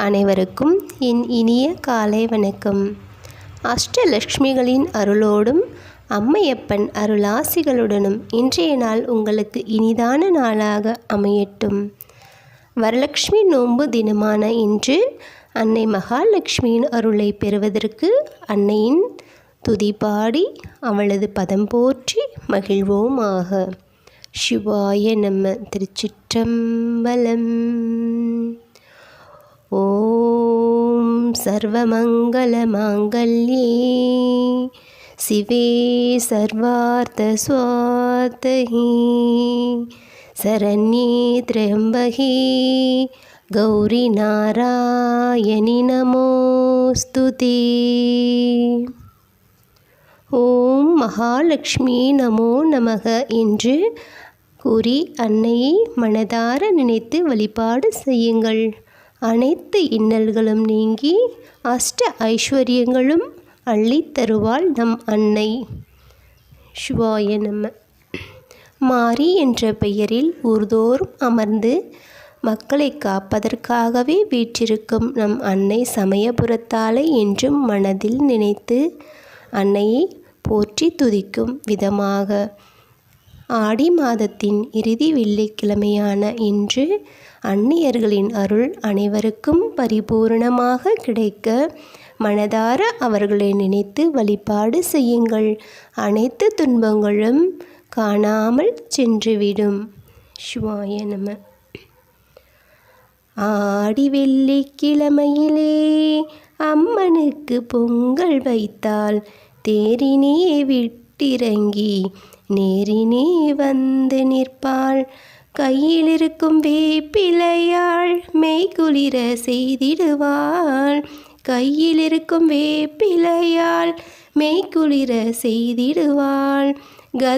அனைவருக்கும் என் இனிய காலை வணக்கம். அஷ்டலக்ஷ்மிகளின் அருளோடும் அம்மையப்பன் அருளாசிகளுடனும் இன்றைய நாள் உங்களுக்கு இனிதான நாளாக அமையட்டும். வரலக்ஷ்மி நோன்பு தினமான இன்று அன்னை மகாலட்சுமியின் அருளை பெறுவதற்கு அன்னையின் துதி பாடி அவளது பதம் போற்றி மகிழ்வோமாக. சிவாய நம்ம திருச்சிற்றம்பலம். ஓம் சர்வமங்கலமாங்கல்யே சிவே சர்வார்த்த சர்வார்த்தஸ்வார்த்தஹி சரண்யே திரியம்பகே கௌரி நாராயணி நமோஸ்துதே ஓம் மகாலட்சுமி நமோ நமக என்று கூறி அன்னையை மனதார நினைத்து வழிபாடு செய்யுங்கள். அனைத்து இன்னல்களும் நீங்கி அஷ்ட ஐஸ்வர்யங்களும் அள்ளித் தருவாள் நம் அன்னை. சிவாய நம்ம மாரி என்ற பெயரில் ஊர்தோறும் அமர்ந்து மக்களை காப்பதற்காகவே வீற்றிருக்கும் நம் அன்னை சமயபுரத்தாலை என்றும் மனதில் நினைத்து அன்னையை போற்றி துதிக்கும் விதமாக ஆடி மாதத்தின் இறுதி வெள்ளிக்கிழமையான இன்று அந்நியர்களின் அருள் அனைவருக்கும் பரிபூரணமாக கிடைக்க மனதார அவர்களை நினைத்து வழிபாடு செய்யுங்கள். அனைத்து துன்பங்களும் காணாமல் சென்றுவிடும். சிவாய நம. ஆடி வெள்ளிக்கிழமையிலே அம்மனுக்கு பொங்கல் வைத்தால் தேரினே விட்டிறங்கி நேரினே வந்து நிற்பாள். கையில் இருக்கும் வேப்பிலையாள் மெய்குளிர செய்திடுவாள். கையில் இருக்கும் வேப்பிலையாள் மெய்குளிர செய்திடுவாள்.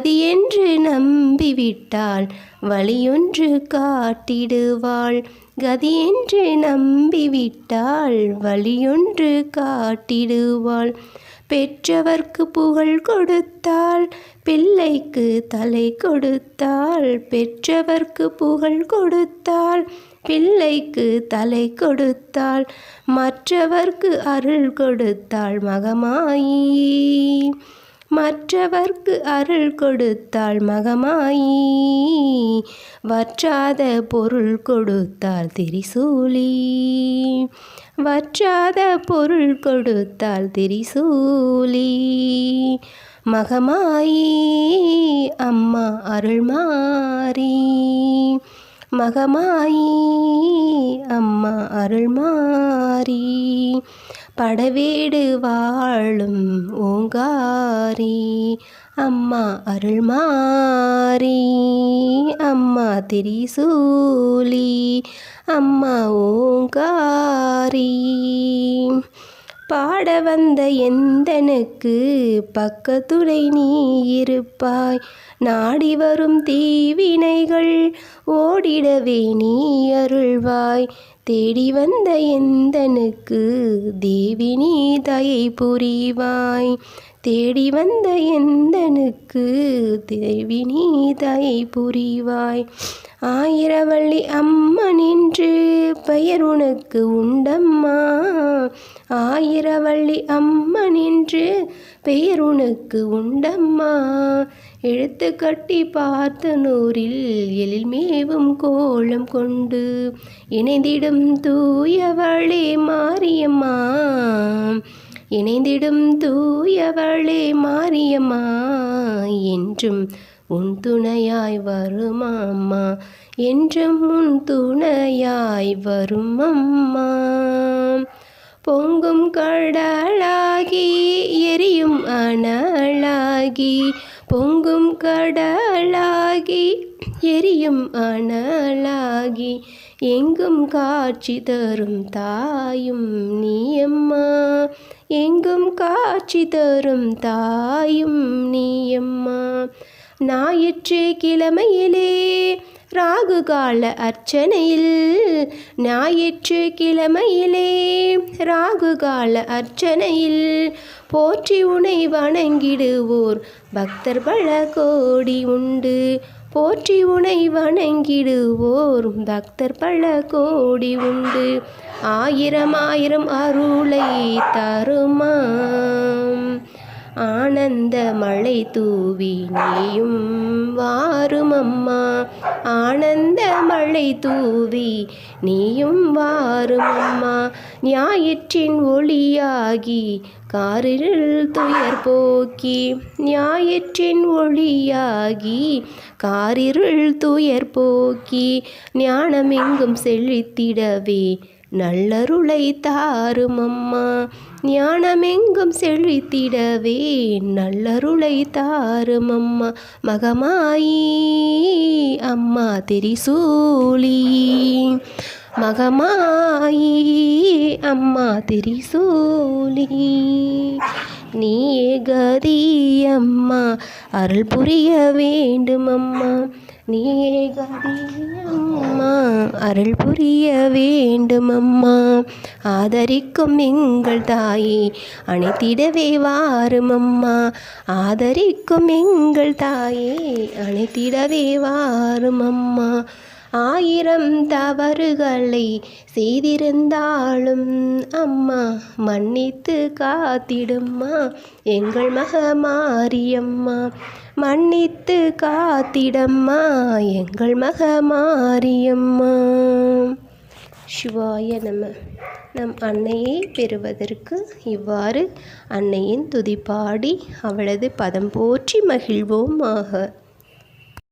என்று நம்பிவிட்டாள் வழியொன்று காட்டிடுவாள். கதி என்று நம்பிவிட்டாள் வழியொன்று காட்டிடுவாள். பெற்றவர்க்கு புகழ் கொடுத்தாள் பிள்ளைக்கு தலை கொடுத்தாள் பெற்றவர்க்கு புகழ் கொடுத்தாள் பிள்ளைக்கு தலை கொடுத்தாள் மற்றவர்க்கு அருள் கொடுத்தாள் மகமாயி. மற்றவர்க்கு அருள் கொடுத்தாள் மகமாயி. வற்றாத பொருள் கொடுத்தாள் திரிசூலி. வற்றாத பொருள் கொடுத்தால் திரிசூலி. மகமாயி அம்மா அருள்மாரி மகமாயி அம்மா அருள்மாரி படவேடு வாழும் ஓங்காரி. அம்மா அருள்மாரி அம்மா திரிசூலி அம்மா ஓங்காரி. பாட வந்த எந்தனுக்கு பக்கத்துணை நீ இருப்பாய்? நாடி வரும் தீவினைகள் ஓடிடவே நீ அருள்வாய். தேடி வந்த எந்தனுக்கு தேவி நீ தயை புரிவாய்? தேடி வந்த எந்தனுக்கு தேவி நீ தயை புரிவாய்? ஆயிரவள்ளி அம்மன் என்று பெயர் உனக்கு உண்டம்மா? ஆயிரவள்ளி அம்மன் என்று பெயர் உனக்கு உண்டம்மா? எழுத்து கட்டி பார்த்த நூறில் எழில் மேவும் கோலம் கொண்டு இணைந்திடும் தூயவளே மாரியம்மா. இணைந்திடும் தூயவளே மாரியம்மா என்றும் உன் துணையாய் வரும் அம்மா? என்றும் உன் துணையாய் வரும் அம்மா? பொங்கும் கடலாகி எரியும் அனலாகி பொங்கும் கடலாகி எரியும் அனலாகி எங்கும் காட்சி தரும் தாயும் நீயம்மா எங்கும் காட்சி தரும் தாயும் நீயம்மா. ஞாயிற்று கிழமையிலே ராகு கால அர்ச்சனையில் ஞாயிற்று கிழமையிலே ராகு கால அர்ச்சனையில் போற்றி உனை வணங்கிடுவோர். பக்தர் பல கோடி உண்டு. போற்றி உனை வணங்கிடுவோர். பக்தர் பல கோடி உண்டு. ஆயிரம் ஆயிரம் அருளை தருமா? ஆனந்த மழை தூவி நீயும் வாரும் அம்மா. ஆனந்த மழை தூவி நீயும் வாரும் அம்மா. ஞாயிற்றின் ஒளியாகி காரிருள் துயர் போக்கி ஞாயிற்றின் ஒளியாகி காரிருள் துயர் போக்கி ஞானமெங்கும் செழித்திடவே நல்லருளை தாரும் அம்மா ஞானமெங்கும் செழித்திடவே நல்லருளை தாரும் அம்மா மகமாயி அம்மா திரிசூலி. மகமாயி அம்மா திரிசூலி. நீ கதி அம்மா அருள் புரிய வேண்டும் அம்மா நீயே அம்மா அருள் புரிய வேண்டும் அம்மா ஆதரிக்கும் எங்கள் தாயே அனைத்திடவே வாரும் அம்மா ஆதரிக்கும் எங்கள் தாயே அனைத்திடவே வாரும் அம்மா ஆயிரம் தவறுகளை செய்திருந்தாலும் அம்மா மன்னித்து காத்திடும்மா. எங்கள் மகமாரியம்மா. மன்னித்து காத்திடம்மா எங்கள் மக மாரியம்மா சிவாய நம. நம் அன்னையை பெறுவதற்கு இவ்வாறு அன்னையின் துதி பாடி அவளது பதம் போற்றி மகிழ்வோமாக.